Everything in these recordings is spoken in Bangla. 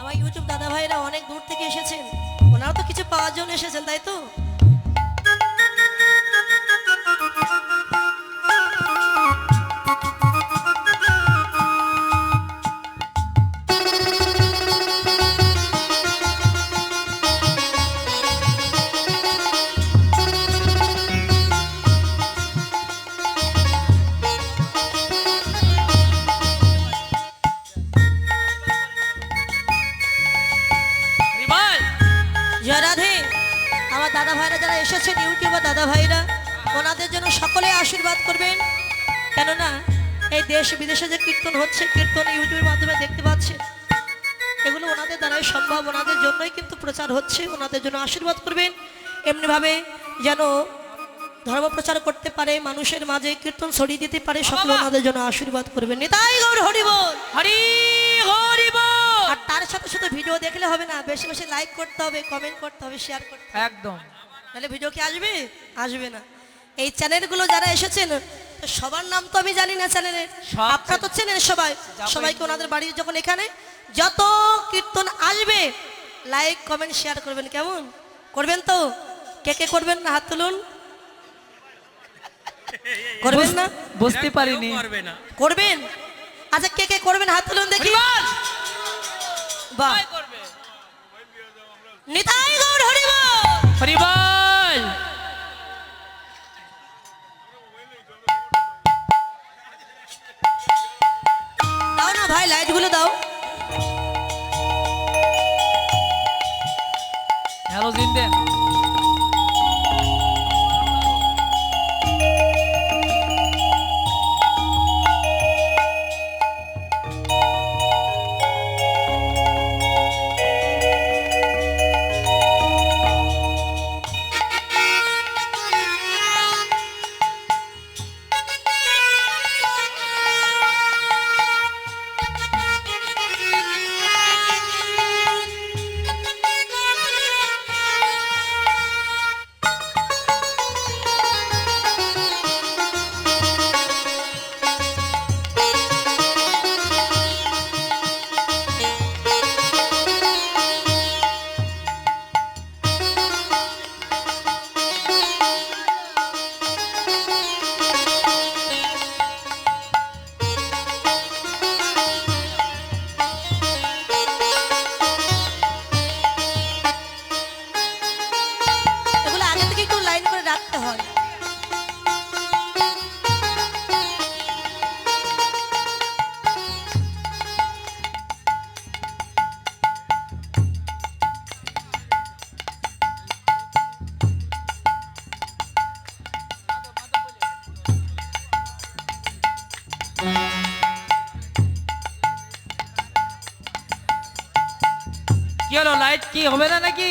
আমার ইউটিউব দাদা ভাইরা অনেক দূর থেকে এসেছেন। ওনারা তো কিছু পাওয়ার জন্য এসেছেন, তাই তো? আশীর্বাদ করবেন। কেননা এই দেশ বিদেশে যে কীর্তন হচ্ছে কীর্তন ইউটিউবের মাধ্যমে দেখতে পাচ্ছেন এগুলো ওনাদের দ্বারাই সম্ভব ওনাদের জন্যই কিন্তু প্রচার হচ্ছে ওনাদের জন্য আশীর্বাদ করবেন। এমনিভাবে যেন ধর্ম প্রচার করতে পারে মানুষের মাঝে কীর্তন ছড়িয়ে দিতে পারে সকলে ওনাদের জন্য আশীর্বাদ করবেন। নেতাই গৌর হরিবল হরি হরি বল! আর তার সাথে সাথে ভিডিও দেখলে হবে না বেশি বেশি লাইক করতে হবে কমেন্ট করতে হবে শেয়ার করতে হবে। একদম। তাহলে ভিডিও কি আসবে? আসবে না। এই চ্যানেলগুলো যারা এসেছেন তো সবার নাম তো আমি জানি না চ্যানেলের সব আপনারা তো চেনেন সবাই। সবাইকে ওনাদের বাড়ি যখন এখানে যত কীর্তন আসবে লাইক কমেন্ট শেয়ার করবেন। কেমন? করবেন তো? কে কে করবেন? না হাত তুলুন। করবেন না? বুঝতে পারিনি। করবেন? আচ্ছা কে কে করবেন? হাত তুলুন দেখি। বাহ। করবে। নিতাই গৌর হরিব হরি কি হলো লাইট কি হবে না নাকি?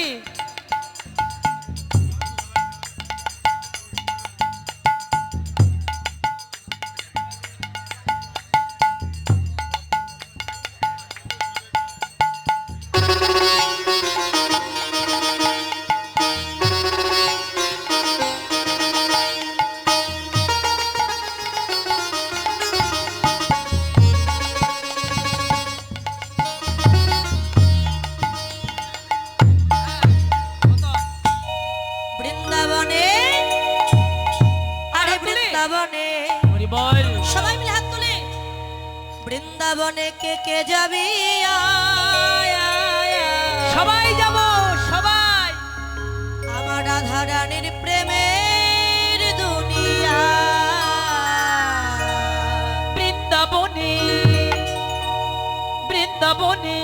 বল। সবাই মিলে হাত তুলে। বৃন্দাবনে কে কে যাবি। সবাই যাব সবাই। আমার রাধা রানীর প্রেমের দুনিয়া। বৃন্দাবনে বৃন্দাবনে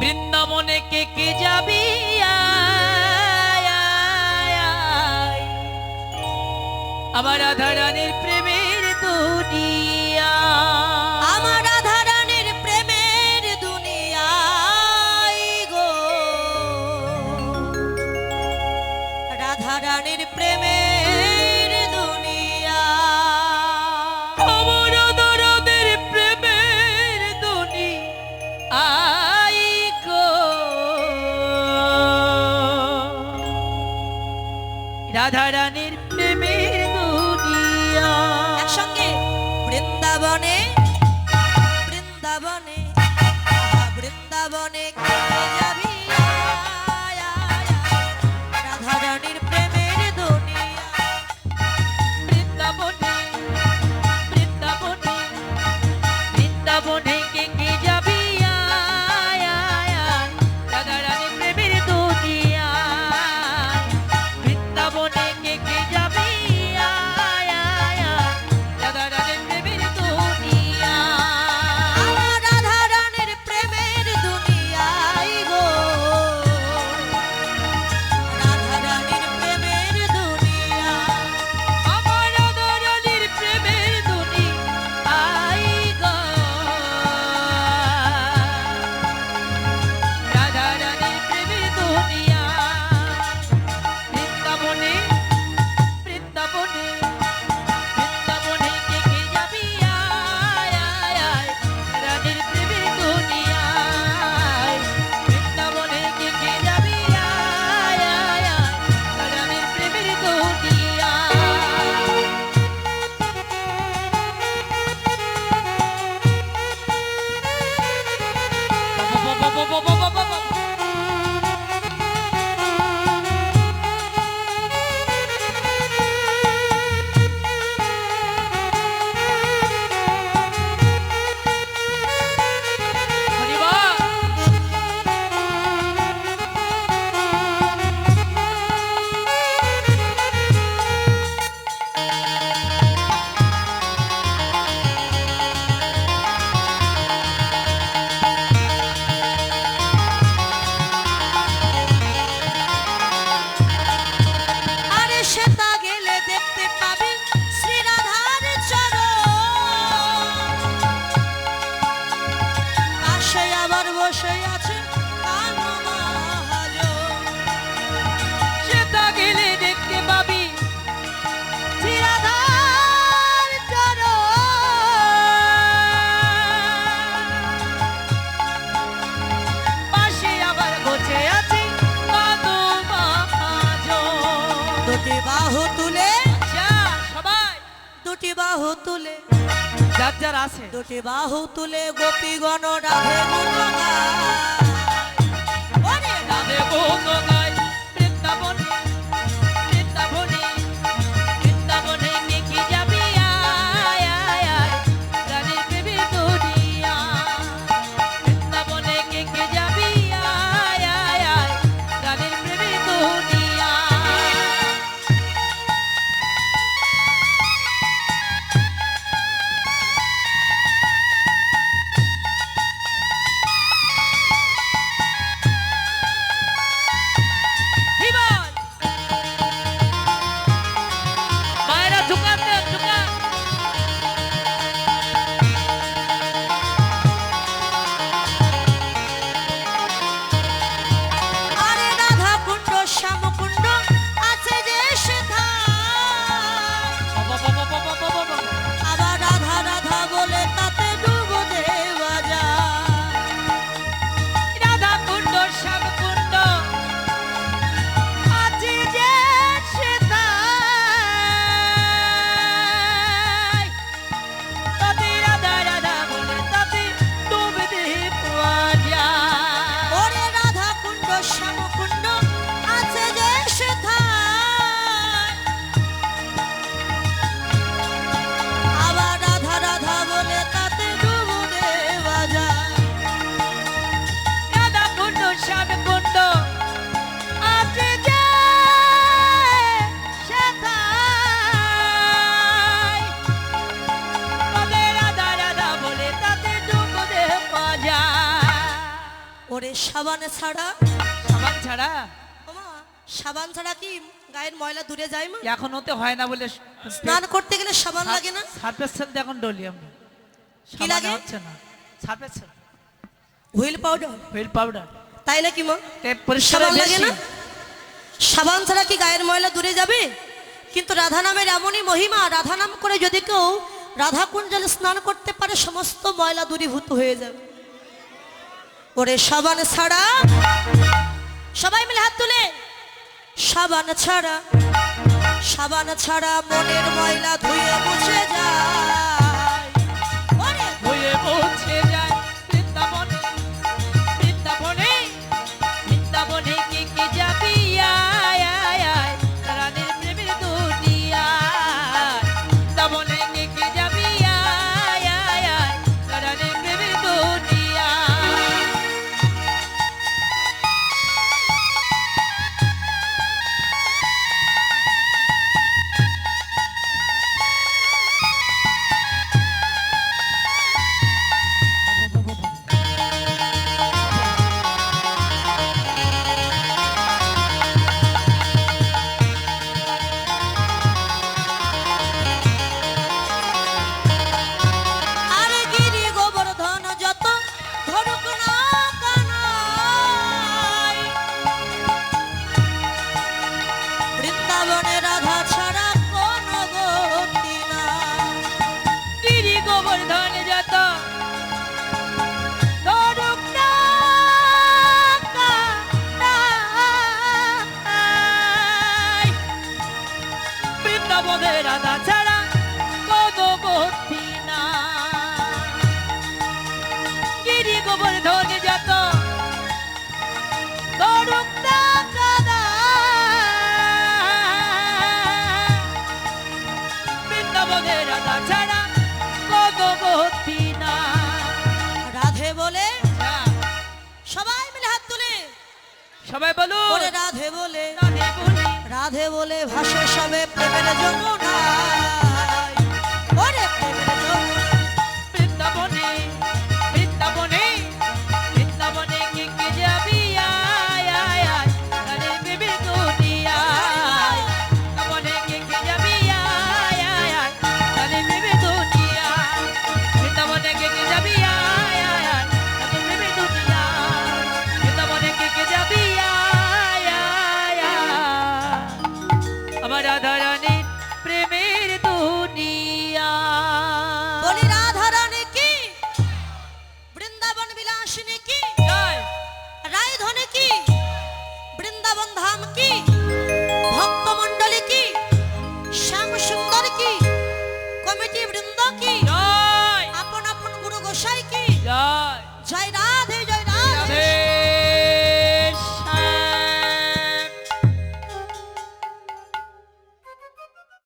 বৃন্দাবনে কে কে যাবি। আমার রাধা রানীর হাজার আছে। দুটি বাহু তুলে গোপীগণ রাধে গুণ রাধে সাবান ছাড়া। সাবান ছাড়া? সাবান ছাড়া কি গায়ের ময়লা দূরে যায় মা? এখন ওতে হয় না বলে স্নান করতে গেলে সাবান লাগে না? সারফেস সেল এখন ডলি আমি। কি লাগে? হচ্ছে না। Surf Excel Wheel powder. Wheel powder. তাই নাকি মা? পরিষ্কার লাগে না? সাবান ছাড়া কি গায়ের ময়লা দূরে যাবে? কিন্তু রাধা নামের এমনই মহিমা রাধা নাম করে যদি কেউ রাধাকুঞ্জলে স্নান করতে পারে সমস্ত ময়লা দূরীভূত হয়ে যাবে। করে সাবান ছাড়া। সবাই মিলে হাত তুলে। সাবান ছাড়া সাবান ছাড়া মনের ময়লা ধুয়ে মুছে যায়। ধুয়ে মুছে যায়। সবাই বলো রাধে বলে রাধে বলে ভাষে সবে প্রেমের যমুনা। কি? রায়। ধনে কি? বৃন্দাবন ধাম কি?